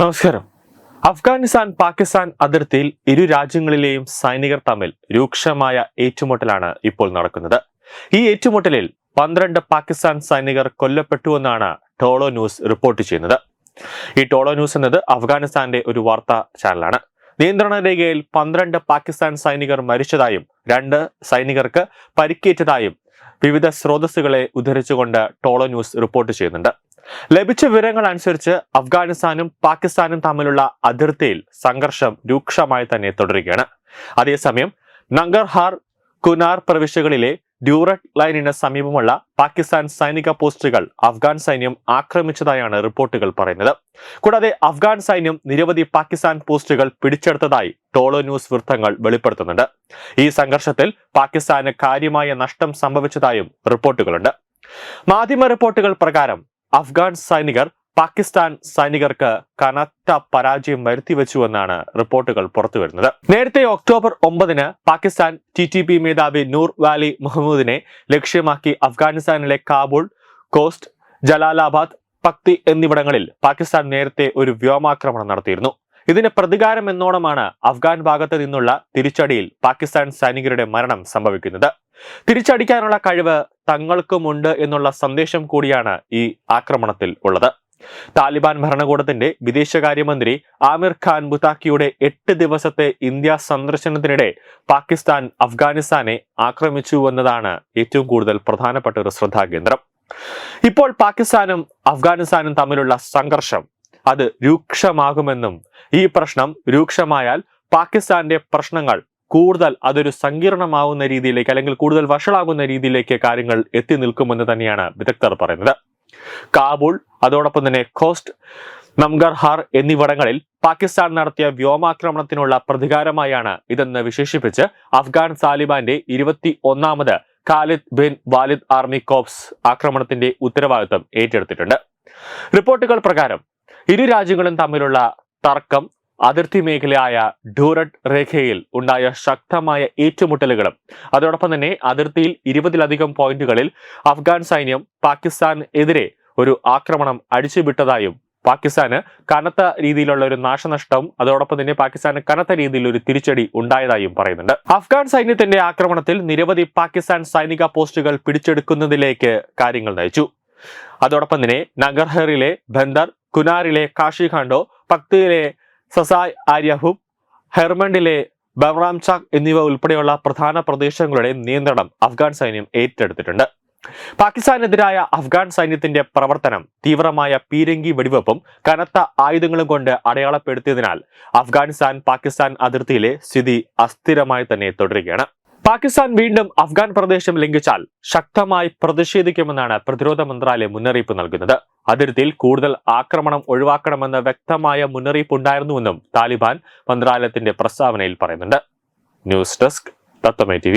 നമസ്കാരം. അഫ്ഗാനിസ്ഥാൻ പാകിസ്ഥാൻ അതിർത്തിയിൽ ഇരു രാജ്യങ്ങളിലെയും സൈനികർ തമ്മിൽ രൂക്ഷമായ ഏറ്റുമുട്ടലാണ് ഇപ്പോൾ നടക്കുന്നത്. ഈ ഏറ്റുമുട്ടലിൽ പന്ത്രണ്ട് പാകിസ്ഥാൻ സൈനികർ കൊല്ലപ്പെട്ടുവെന്നാണ് ടോളോ ന്യൂസ് റിപ്പോർട്ട് ചെയ്യുന്നത്. ഈ ടോളോ ന്യൂസ് എന്നത് അഫ്ഗാനിസ്ഥാന്റെ ഒരു വാർത്താ ചാനലാണ്. നിയന്ത്രണ രേഖയിൽ പന്ത്രണ്ട് പാകിസ്ഥാൻ സൈനികർ മരിച്ചതായും രണ്ട് സൈനികർക്ക് പരിക്കേറ്റതായും വിവിധ സ്രോതസ്സുകളെ ഉദ്ധരിച്ചുകൊണ്ട് ടോളോ ന്യൂസ് റിപ്പോർട്ട് ചെയ്യുന്നുണ്ട്. ലഭിച്ച വിവരങ്ങൾ അനുസരിച്ച് അഫ്ഗാനിസ്ഥാനും പാകിസ്ഥാനും തമ്മിലുള്ള അതിർത്തിയിൽ സംഘർഷം രൂക്ഷമായി തന്നെ തുടരുകയാണ്. അതേസമയം നങ്കർഹാർ കുനാർ പ്രവിശ്യകളിലെ ഡ്യൂറക് ലൈനിന് സമീപമുള്ള പാകിസ്ഥാൻ സൈനിക പോസ്റ്റുകൾ അഫ്ഗാൻ സൈന്യം ആക്രമിച്ചതായാണ് റിപ്പോർട്ടുകൾ പറയുന്നത്. കൂടാതെ അഫ്ഗാൻ സൈന്യം നിരവധി പാകിസ്ഥാൻ പോസ്റ്റുകൾ പിടിച്ചെടുത്തതായി ടോളോ ന്യൂസ് വൃത്തങ്ങൾ വെളിപ്പെടുത്തുന്നുണ്ട്. ഈ സംഘർഷത്തിൽ പാകിസ്ഥാന് കാര്യമായ നഷ്ടം സംഭവിച്ചതായും റിപ്പോർട്ടുകളുണ്ട്. മാധ്യമ റിപ്പോർട്ടുകൾ പ്രകാരം അഫ്ഗാൻ സൈനികർ പാകിസ്ഥാൻ സൈനികർക്ക് കനത്ത പരാജയം വരുത്തിവെച്ചുവെന്നാണ് റിപ്പോർട്ടുകൾ പുറത്തുവരുന്നത്. നേരത്തെ ഒക്ടോബർ ഒമ്പതിന് പാകിസ്ഥാൻ ടി ടി പി മേധാവി നൂർ വാലി മുഹമ്മൂദിനെ ലക്ഷ്യമാക്കി അഫ്ഗാനിസ്ഥാനിലെ കാബൂൾ കോസ്റ്റ് ജലാലാബാദ് പക്തി എന്നിവിടങ്ങളിൽ പാകിസ്ഥാൻ നേരത്തെ ഒരു വ്യോമാക്രമണം നടത്തിയിരുന്നു. ഇതിന് പ്രതികാരം എന്നോണമാണ് അഫ്ഗാൻ ഭാഗത്ത് നിന്നുള്ള തിരിച്ചടിയിൽ പാകിസ്ഥാൻ സൈനികരുടെ മരണം സംഭവിക്കുന്നത്. തിരിച്ചടിക്കാനുള്ള കഴിവ് തങ്ങൾക്കുമുണ്ട് എന്നുള്ള സന്ദേശം കൂടിയാണ് ഈ ആക്രമണത്തിൽ ഉള്ളത്. താലിബാൻ ഭരണകൂടത്തിന്റെ വിദേശകാര്യമന്ത്രി ആമിർ ഖാൻ ബുതാക്കിയുടെ എട്ട് ദിവസത്തെ ഇന്ത്യ സന്ദർശനത്തിനിടെ പാകിസ്ഥാൻ അഫ്ഗാനിസ്ഥാനെ ആക്രമിച്ചു എന്നതാണ് ഏറ്റവും കൂടുതൽ പ്രധാനപ്പെട്ട ഒരു ശ്രദ്ധാകേന്ദ്രം. ഇപ്പോൾ പാകിസ്ഥാനും അഫ്ഗാനിസ്ഥാനും തമ്മിലുള്ള സംഘർഷം അത് രൂക്ഷമാകുമെന്നും ഈ പ്രശ്നം രൂക്ഷമായാൽ പാകിസ്ഥാന്റെ പ്രശ്നങ്ങൾ കൂടുതൽ അതൊരു സങ്കീർണമാവുന്ന രീതിയിലേക്ക് അല്ലെങ്കിൽ കൂടുതൽ വഷളാകുന്ന രീതിയിലേക്ക് കാര്യങ്ങൾ എത്തി നിൽക്കുമെന്ന് തന്നെയാണ് വിദഗ്ധർ പറയുന്നത്. കാബൂൾ അതോടൊപ്പം തന്നെ കോസ്റ്റ് നംഗർഹാർ എന്നിവിടങ്ങളിൽ പാകിസ്ഥാൻ നടത്തിയ വ്യോമാക്രമണത്തിനുള്ള പ്രതികാരമായാണ് ഇതെന്ന് വിശേഷിപ്പിച്ച് അഫ്ഗാൻ താലിബാന്റെ ഇരുപത്തി ഒന്നാമത് Khalid bin Walid army corps ആക്രമണത്തിന്റെ ഉത്തരവാദിത്തം ഏറ്റെടുത്തിട്ടുണ്ട്. റിപ്പോർട്ടുകൾ പ്രകാരം ഇരു രാജ്യങ്ങളും തമ്മിലുള്ള തർക്കം അതിർത്തി മേഖലയായ ഡൂറട്ട് രേഖയിൽ ഉണ്ടായ ശക്തമായ ഏറ്റുമുട്ടലുകളും അതോടൊപ്പം തന്നെ അതിർത്തിയിൽ ഇരുപതിലധികം പോയിന്റുകളിൽ അഫ്ഗാൻ സൈന്യം പാകിസ്ഥാൻ എതിരെ ഒരു ആക്രമണം അടിച്ചുവിട്ടതായും പാകിസ്ഥാന് കനത്ത രീതിയിലുള്ള ഒരു നാശനഷ്ടം അതോടൊപ്പം തന്നെ പാകിസ്ഥാന് കനത്ത രീതിയിൽ ഒരു തിരിച്ചടി ഉണ്ടായതായും പറയുന്നുണ്ട്. അഫ്ഗാൻ സൈന്യത്തിന്റെ ആക്രമണത്തിൽ നിരവധി പാകിസ്ഥാൻ സൈനിക പോസ്റ്റുകൾ പിടിച്ചെടുക്കുന്നതിലേക്ക് കാര്യങ്ങൾ നയിച്ചു. അതോടൊപ്പം തന്നെ നഗർഹറിലെ ബന്ദർ കുനാറിലെ കാഷിഖാണ്ടോ പക്തിയിലെ സസായ് ആര്യഹൂബ് ഹെർമണ്ടിലെ ബവറാം ചാക് എന്നിവ ഉൾപ്പെടെയുള്ള പ്രധാന പ്രദേശങ്ങളുടെ നിയന്ത്രണം അഫ്ഗാൻ സൈന്യം ഏറ്റെടുത്തിട്ടുണ്ട്. പാകിസ്ഥാനെതിരായ അഫ്ഗാൻ സൈന്യത്തിന്റെ പ്രവർത്തനം തീവ്രമായ പീരങ്കി വെടിവെപ്പും കനത്ത ആയുധങ്ങളും കൊണ്ട് അടയാളപ്പെടുത്തിയതിനാൽ അഫ്ഗാനിസ്ഥാൻ പാകിസ്ഥാൻ അതിർത്തിയിലെ സ്ഥിതി അസ്ഥിരമായി തന്നെ തുടരുകയാണ്. പാകിസ്ഥാൻ വീണ്ടും അഫ്ഗാൻ പ്രദേശം ലംഘിച്ചാൽ ശക്തമായി പ്രതിഷേധിക്കുമെന്നാണ് പ്രതിരോധ മന്ത്രാലയം മുന്നറിയിപ്പ് നൽകുന്നത്. അതിർത്തിയിൽ കൂടുതൽ ആക്രമണം ഒഴിവാക്കണമെന്ന വ്യക്തമായ മുന്നറിയിപ്പ് ഉണ്ടായിരുന്നുവെന്നും താലിബാൻ മന്ത്രാലയത്തിന്റെ പ്രസ്താവനയിൽ പറയുന്നുണ്ട്. News desk തത്തമേ T